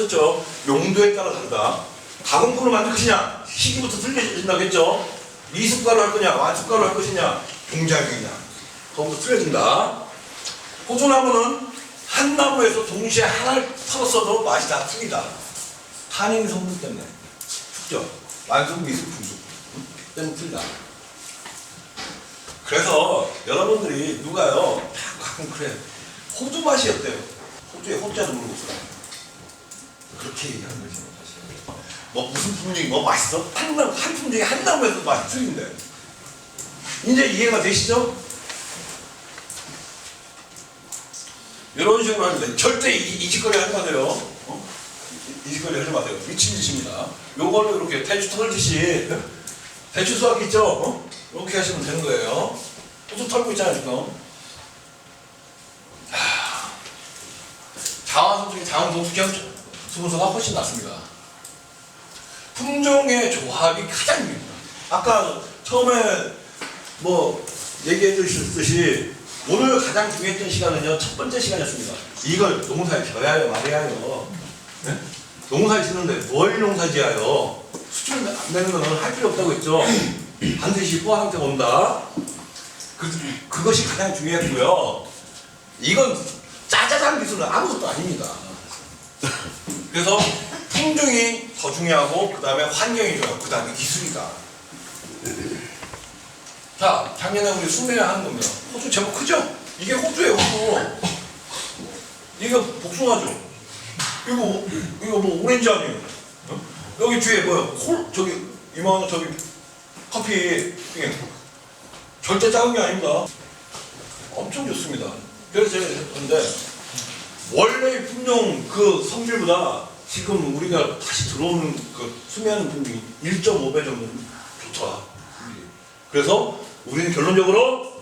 했었죠. 용도에 따라 다르다. 가공품을 만들 것이냐? 시기부터 틀려진다고 했죠. 미숫가루 할 거냐? 완숫가루 할 것이냐? 동작이냐? 거기서 틀려진다. 호두나무는 한 나무에서 동시에 하나를 털었어도 맛이 다 틀리다. 탄닌 성분 때문에. 축적. 완숙, 미숙, 중숙. 때문에 틀리다. 그래서 여러분들이 누가요? 다 가끔 그래. 호두 맛이 어때요? 호두에 호자도 모르고 있어. 그렇게 얘기하는 거지. 사실. 뭐 무슨 품종이 뭐 맛있어? 한 나무, 한 품종이 한 나무에서 맛이 틀린데. 이제 이해가 되시죠? 이런 식으로 하는데 절대 이, 이 짓거리 하지 마세요. 어? 이, 이 짓거리 하지 마세요. 미친 짓입니다. 요걸로 이렇게 대추 털듯이 대추 수확 있죠? 어? 이렇게 하시면 되는 거예요. 호두 털고 있잖아요 지금. 하, 자완성 중에 자완성 수경 수분소가 훨씬 낫습니다. 품종의 조합이 가장 중요합니다. 아까 처음에 뭐 얘기해 주셨듯이 오늘 가장 중요했던 시간은요 첫 번째 시간이었습니다. 이걸 농사에 져야 요 말해야 요. 네? 농사를 짓는데 뭘 농사 지어요? 수출 안 되는 거는 할 필요 없다고 했죠. 반드시 포화 상태가 온다. 그, 그것이 가장 중요했고요. 이건 짜자잔 기술은 아무것도 아닙니다. 그래서 품종이 더 중요하고 그 다음에 환경이 중요하고 그 다음에 기술이다. 자, 작년에 우리 수매를 하는 겁니다. 호주 제법 크죠? 이게 호주예요, 호주. 이거 복숭아죠? 이거, 이거 뭐 오렌지 아니에요? 어? 여기 뒤에 뭐야? 콜, 저기, 이만 저기, 커피, 이게 절대 작은 게 아닙니다. 엄청 좋습니다. 그래서 제가 했는데, 원래 품종 그 성질보다 지금 우리가 다시 들어오는 그 수매하는 품종이 1.5배 정도는 좋더라. 그래서 우리는 결론적으로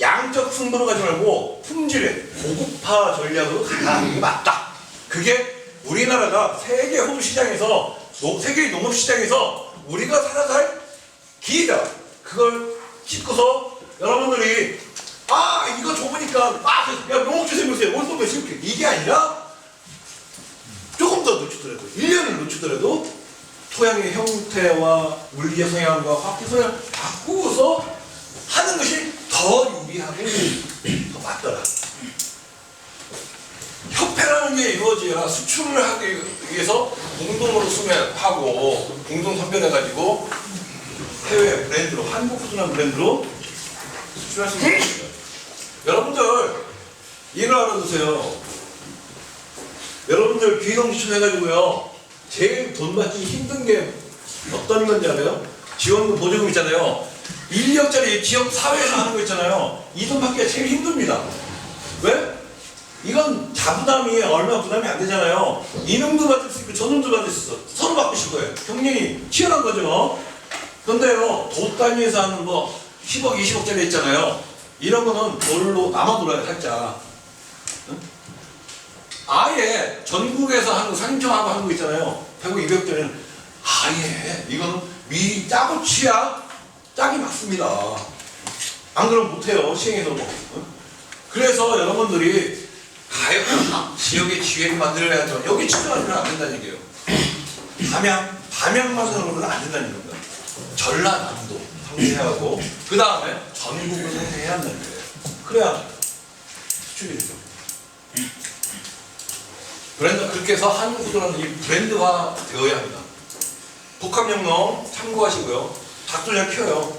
양적 승부로 가지 말고 품질의 고급화 전략으로 가는 게 맞다. 그게 우리나라가 세계 호주 시장에서 노- 세계 농업 시장에서 우리가 살아갈 기회다. 그걸 짚고서 여러분들이 아 이거 좁으니까 아야 농업 주세요 보세요 몇십 개 이게 아니라 늦추더라도 1년을 늦추더라도 토양의 형태와 물리의 성향과 화학의 성향을 바꾸어서 하는 것이 더 유리하고 더 맞더라. 협회라는 게 이루어져야 수출을 하기 위해서 공동으로 수매하고 공동 선별해가지고 해외 브랜드로 한국 후순한 브랜드로 수출할 수 있는 겁니다. 여러분들 이걸 알아두세요. 여러분들 비농지출 해가지고요. 제일 돈 받기 힘든 게 어떤 건지 알아요? 지원금 보조금 있잖아요. 1년짜리 지역 사회에서 하는 거 있잖아요. 이 돈 받기가 제일 힘듭니다. 왜? 이건 자부담이 얼마 부담이 안 되잖아요. 이놈도 받을 수 있고 저놈도 받을 수 있어. 서로 바꾸실 거예요. 경쟁이 치열한 거죠. 근데요, 도 단위에서 하는 뭐 10억, 20억짜리 있잖아요. 이런 거는 돌로 남아 돌아요, 살짝. 응? 아예 전국에서 상청하고 하는 거 있잖아요. 100억, 200억짜리는 아예 이거는 미리 짜고 치야 짝이 맞습니다. 안 그러면 못해요, 시행에서 뭐. 응? 그래서 여러분들이 가요 지역의 기회를 만들어야죠. 여기 집중하시면 안 된다는 얘기예요. 담양, 담양만으로는 안 된다는 겁니다. 전라남도 상대하고 그 다음에 전국을 상대해야 한다는 거예요. 그래야 수출이 되죠. 브랜드 그렇게 해서 한국으로는 이 브랜드화 되어야 합니다. 복합 영농 참고하시고요. 닭도 잘 키워요.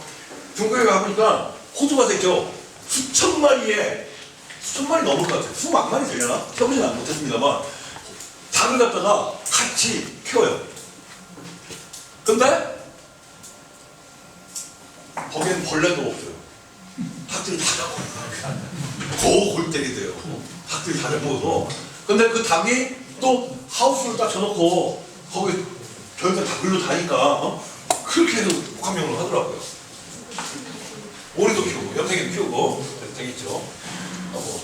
중국에 가보니까 호두가 되죠. 수천 마리에 수천 마리 넘을 것 같아요. 수만 마리 되려나? 해보진 못했습니다만 닭을 갖다가 같이 키워요. 근데 거기엔 벌레도 없어요. 닭들이 다 잡아요. 고 골때리 돼요. 닭들이 다 잡아서. 근데 그 닭이 또 하우스를 딱 쳐놓고 거기 저희가 닭을로 다니까 어? 그렇게 해서 복합명을 하더라고요. 오리도 키우고 염색이도 키우고 되겠죠. 하고.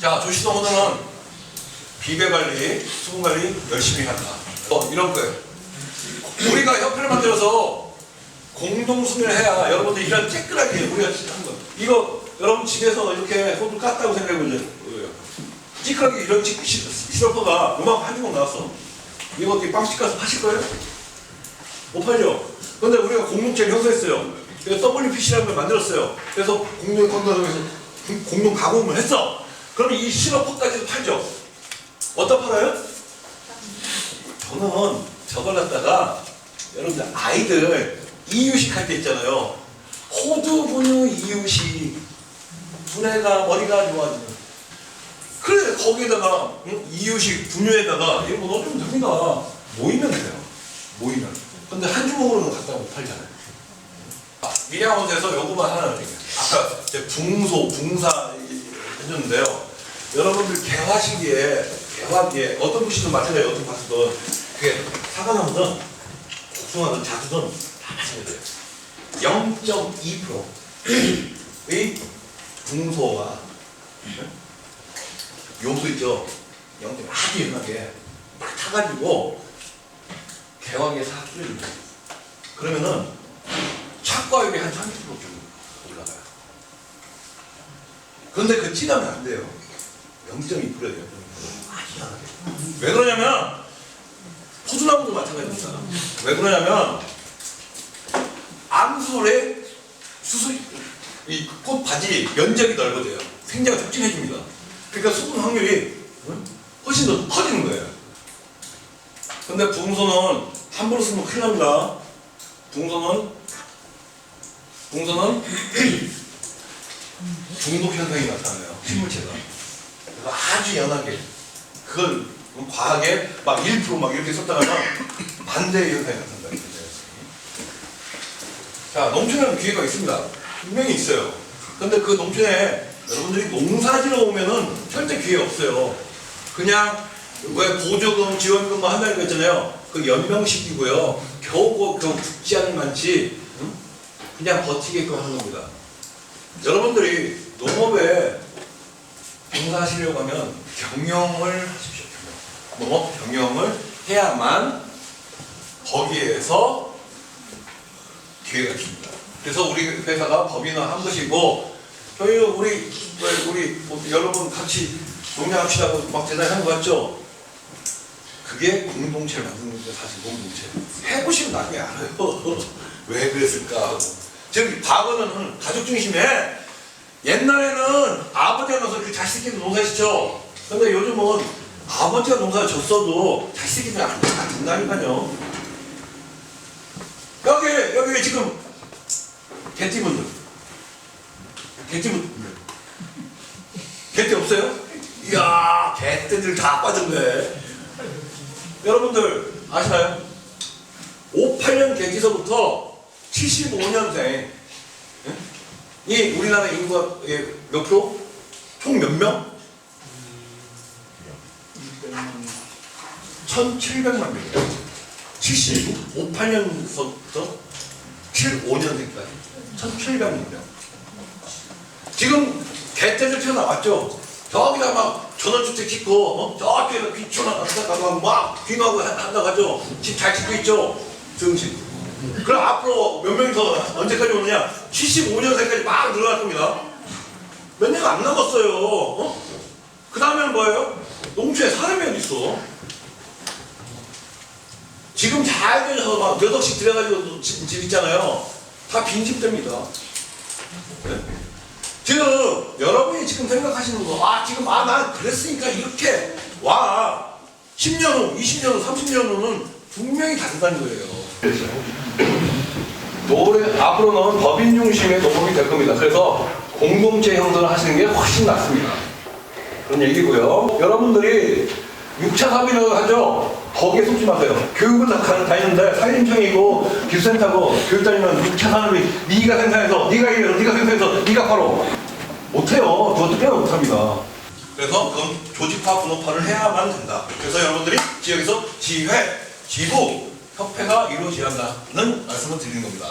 자 조시동 오늘은 비배 관리, 수분 관리 열심히 한다. 어, 이런 거예요. 우리가 협회를 만들어서 공동 수매를 해야 여러분들 이런 쬐끄라게 우리가 하는 거. 이거 여러분 집에서 이렇게 소주 깠다고 생각해 보세요. 찌끄러기 이런 찌, 시, 시럽퍼가 요만큼 한 주먹 나왔어. 이거 어떻게 빵집 가서 파실 거예요? 못 팔죠? 근데 우리가 공동체를 형성했어요. 그래서 WPC라는 걸 만들었어요. 그래서 공동 건강에서 공동 가공을 했어. 그러면 이 시럽퍼까지도 팔죠. 어디다 팔아요? 저는 저걸 갖다가 여러분들 아이들 이유식 할 때 있잖아요. 호두 분유 이유식 분해가 머리가 좋아지는 거기에다가 응? 이유식 분유에다가 이런 거 넣어주면 됩니다. 모이면 돼요. 모이면. 근데 한 주먹으로는 갖다 못 팔잖아요. 아, 미량원에서 요거만 하나 드릴게요. 아까 이제 붕소, 붕사 해줬는데요. 여러분들 개화시기에 개화기에 어떤 부시든 마찬가지예요. 어떤 파스든 그게 사과나무든 복숭아든 자두든 다 마찬가지예요. 0.2%의 붕소가 요소 있죠. 0. 아주 연하게 막 타가지고 개화기에 싹 끓여줍니다. 그러면은 착과율이 한 30%좀 올라가요. 그런데 그 진하면 안 돼요. 0.2%예요. 아주 연하게. 왜 그러냐면 포도나무도 마찬가지입니다. 왜 그러냐면 암술의 수술 이 꽃 바지 면적이 넓어져요. 생장을 촉진해줍니다. 그러니까 수분 확률이 응? 훨씬 더 커지는 거예요. 근데 붕소는 함부로 쓰면 큰일 납니다. 붕소는 붕소는 중독 현상이 나타나요. 식물체가. 그래서 아주 연하게 그걸 과하게 막 1%막 이렇게 썼다가는 반대의 현상이 나타난다. 자, 농촌에는 기회가 있습니다. 분명히 있어요. 근데 그 농촌에 여러분들이 농사지러 오면은 절대 기회 없어요. 그냥 왜 보조금, 지원금 뭐 한다는 거 있잖아요. 그 연명시키고요. 겨우 겨우 죽지 않을 만치 응? 그냥 버티게끔 하는 겁니다. 여러분들이 농업에 종사하시려고 하면 경영을 하십시오. 경영. 농업 경영을 해야만 거기에서 기회가 있습니다. 그래서 우리 회사가 법인화 한 것이고 저희 우리 왜 우리 뭐 여러분 같이 농장합시다고 막 대단한 거 같죠? 그게 공동체를 만드는 게 사실 공동체. 해보시면 나중에 알아요. 왜 그랬을까 하고. 지금 과거는 가족 중심에 옛날에는 아버지가 나서 그 자식끼리 농사짓죠. 근데 요즘은 아버지가 농사를 졌어도 자식끼리 안, 안 된다니까요. 여기, 여기 지금 개띠분들. 개띠분들. 개띠 없어요? 이야, 개떼들 다 빠졌네. 여러분들 아시나요? 58년 개띠서부터 75년생 이 우리나라 인구가 예, 몇 프로? 총 몇 명? 1,700만 명이에요. 75, 58년서부터 75년생까지 1,700만 명. 지금 개떼들 튀어나왔죠? 저기다 막 전원주택 짓고 어? 저쪽에서 귀촌하다가 막 귀마고 한다고 하죠? 집 잘 짓고 있죠? 등신. 그럼 앞으로 몇 명이 더 언제까지 오느냐? 75년생까지 막 늘어날 겁니다. 몇 년 안 남았어요. 어? 그 다음에는 뭐예요? 농촌에 사람이 어디 있어? 지금 잘 되셔서 막몇 억씩 들여가지고 집, 집 있잖아요. 다 빈집 됩니다. 네? 지금 여러분이 지금 생각하시는 거, 아 지금 아 난 그랬으니까 이렇게 와 10년 후, 20년 후, 30년 후는 분명히 다르다는 거예요. 노래 앞으로는 법인 중심의 농업이 될 겁니다. 그래서 공동체 형성을 하시는 게 훨씬 낫습니다. 그런 얘기고요. 여러분들이 6차 사업이라고 하죠. 거기에 속지 마세요. 교육을 다 가- 다니는데 산림청이고 기술센터고 교육 다니면 6차 산업이 네가 생산해서 네가 일해서 네가 생산해서 네가 팔어. 못해요. 그것도 빼면 못합니다. 그래서 그건 조직화 분업화를 해야만 된다. 그래서 여러분들이 지역에서 지회, 지부, 협회가 이루어져야 한다는 말씀을 드리는 겁니다.